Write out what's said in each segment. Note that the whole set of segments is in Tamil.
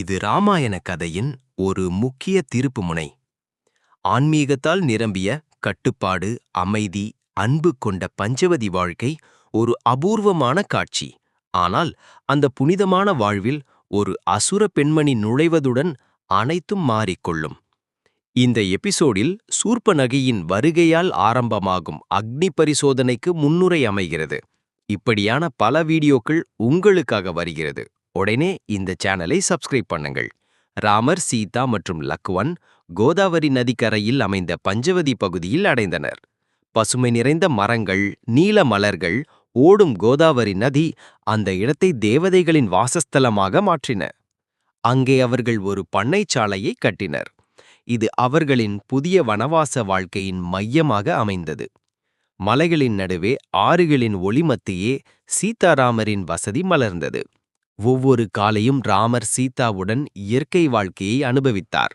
இது ராமாயண கதையின் ஒரு முக்கிய திருப்புமுனை. ஆன்மீகத்தால் நிரம்பிய கட்டுப்பாடு அமைதி அன்பு கொண்ட பஞ்சவதி வாழ்க்கை ஒரு அபூர்வமான காட்சி. ஆனால் அந்த புனிதமான வாழ்வில் ஒரு அசுர பெண்மணி நுழைவதுடன் அனைத்தும் மாறிக்கொள்ளும். இந்த எபிசோடில் சூர்ப்பநகையின் வருகையால் ஆரம்பமாகும் அக்னி பரிசோதனைக்கு முன்னுரை அமைகிறது. இப்படியான பல வீடியோக்கள் உங்களுக்காக வருகிறது. உடனே இந்த சேனலை சப்ஸ்கிரைப் பண்ணுங்கள். ராமர் சீதா மற்றும் லக்வன் கோதாவரி நதிக்கரையில் அமைந்த பஞ்சவதி பகுதியில் அடைந்தனர். பசுமை நிறைந்த மரங்கள் நீல மலர்கள் ஓடும் கோதாவரி நதி அந்த இடத்தை தேவதைகளின் வாசஸ்தலமாக மாற்றின. அங்கே அவர்கள் ஒரு பண்ணைச்சாலையை கட்டினர். இது அவர்களின் புதிய வனவாச வாழ்க்கையின் மையமாக அமைந்தது. மலைகளின் நடுவே ஆறுகளின் ஒளிமத்தியே சீதாராமரின் வசதி மலர்ந்தது. ஒவ்வொரு காலையும் ராமர் சீதாவுடன் இயற்கை வாழ்க்கையை அனுபவித்தார்.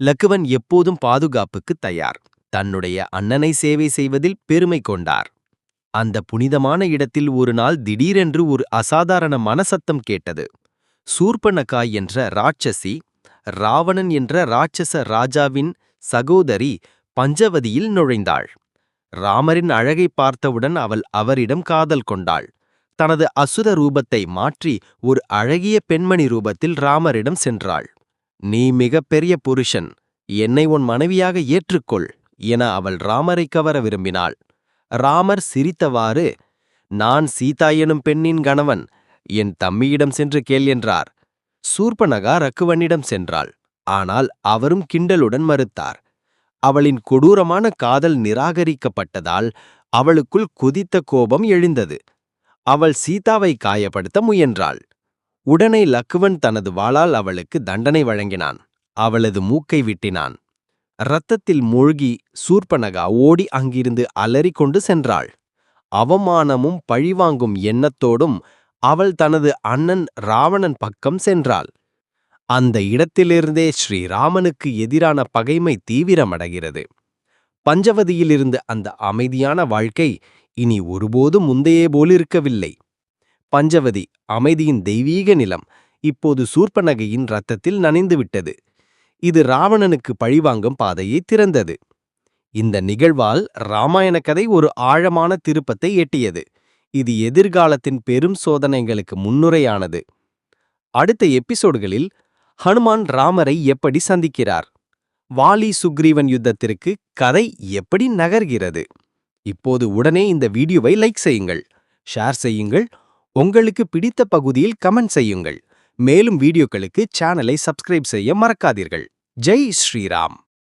லக்குவன் எப்போதும் பாதுகாப்புக்கு தயார். தன்னுடைய அண்ணனை சேவை செய்வதில் பெருமை கொண்டார். அந்த புனிதமான இடத்தில் ஒரு நாள் திடீரென்று ஒரு அசாதாரண மனசத்தம் கேட்டது. சூர்பனகாய் என்ற ராட்சசி ராவணன் என்ற ராட்சச ராஜாவின் சகோதரி பஞ்சவதியில் நுழைந்தாள். ராமரின் அழகை பார்த்தவுடன் அவள் அவரிடம் காதல் கொண்டாள். தனது அசுர ரூபத்தை மாற்றி ஒரு அழகிய பெண்மணி ரூபத்தில் ராமரிடம் சென்றாள். நீ மிகப்பெரிய புருஷன் என்னை உன் மனைவியாக ஏற்றுக்கொள் என அவள் ராமரை கவர விரும்பினாள். ராமர் சிரித்தவாறு நான் சீதா எனும் பெண்ணின் கணவன் என் தம்மியிடம் சென்று கேள் என்றார். சூர்பனகா ரக்குவனிடம் சென்றாள். ஆனால் அவரும் கிண்டலுடன் மறுத்தார். அவளின் கொடூரமான காதல் நிராகரிக்கப்பட்டதால் அவளுக்குள் குதித்த கோபம் எழுந்தது. அவள் சீதாவை காயப்படுத்த முயன்றாள். உடனே லக்குவன் தனது வாளால் அவளுக்கு தண்டனை வழங்கினான். அவளது மூக்கை விட்டினான். இரத்தத்தில் மூழ்கி சூர்பனகா ஓடி அங்கிருந்து அலறிக்கொண்டு சென்றாள். அவமானமும் பழிவாங்கும் எண்ணத்தோடும் அவள் தனது அண்ணன் ராவணன் பக்கம் சென்றாள். அந்த இடத்திலிருந்தே ஸ்ரீராமனுக்கு எதிரான பகைமை தீவிரமடைகிறது. பஞ்சவதியிலிருந்து அந்த அமைதியான வாழ்க்கை இனி ஒருபோதும் முந்தையே போலிருக்கவில்லை. பஞ்சவதி அமைதியின் தெய்வீக நிலம் இப்போது சூர்ப்பனகையின் ரத்தத்தில் நனைந்துவிட்டது. இது ராவணனுக்கு பழிவாங்கும் பாதையை திறந்தது. இந்த நிகழ்வால் இராமாயண கதை ஒரு ஆழமான திருப்பத்தை எட்டியது. இது எதிர்காலத்தின் பெரும் சோதனைகளுக்கு முன்னுரையானது. அடுத்த எபிசோடுகளில் ஹனுமான் ராமரை எப்படி சந்திக்கிறார்? வாலி சுக்ரீவன் யுத்தத்திற்கு கதை எப்படி நகர்கிறது? இப்போது உடனே இந்த வீடியோவை லைக் செய்யுங்கள் ஷேர் செய்யுங்கள் உங்களுக்கு பிடித்த பகுதியில் கமெண்ட் செய்யுங்கள். மேலும் வீடியோக்களுக்கு சேனலை சப்ஸ்கிரைப் செய்ய மறக்காதீர்கள். ஜெய் ஸ்ரீராம்.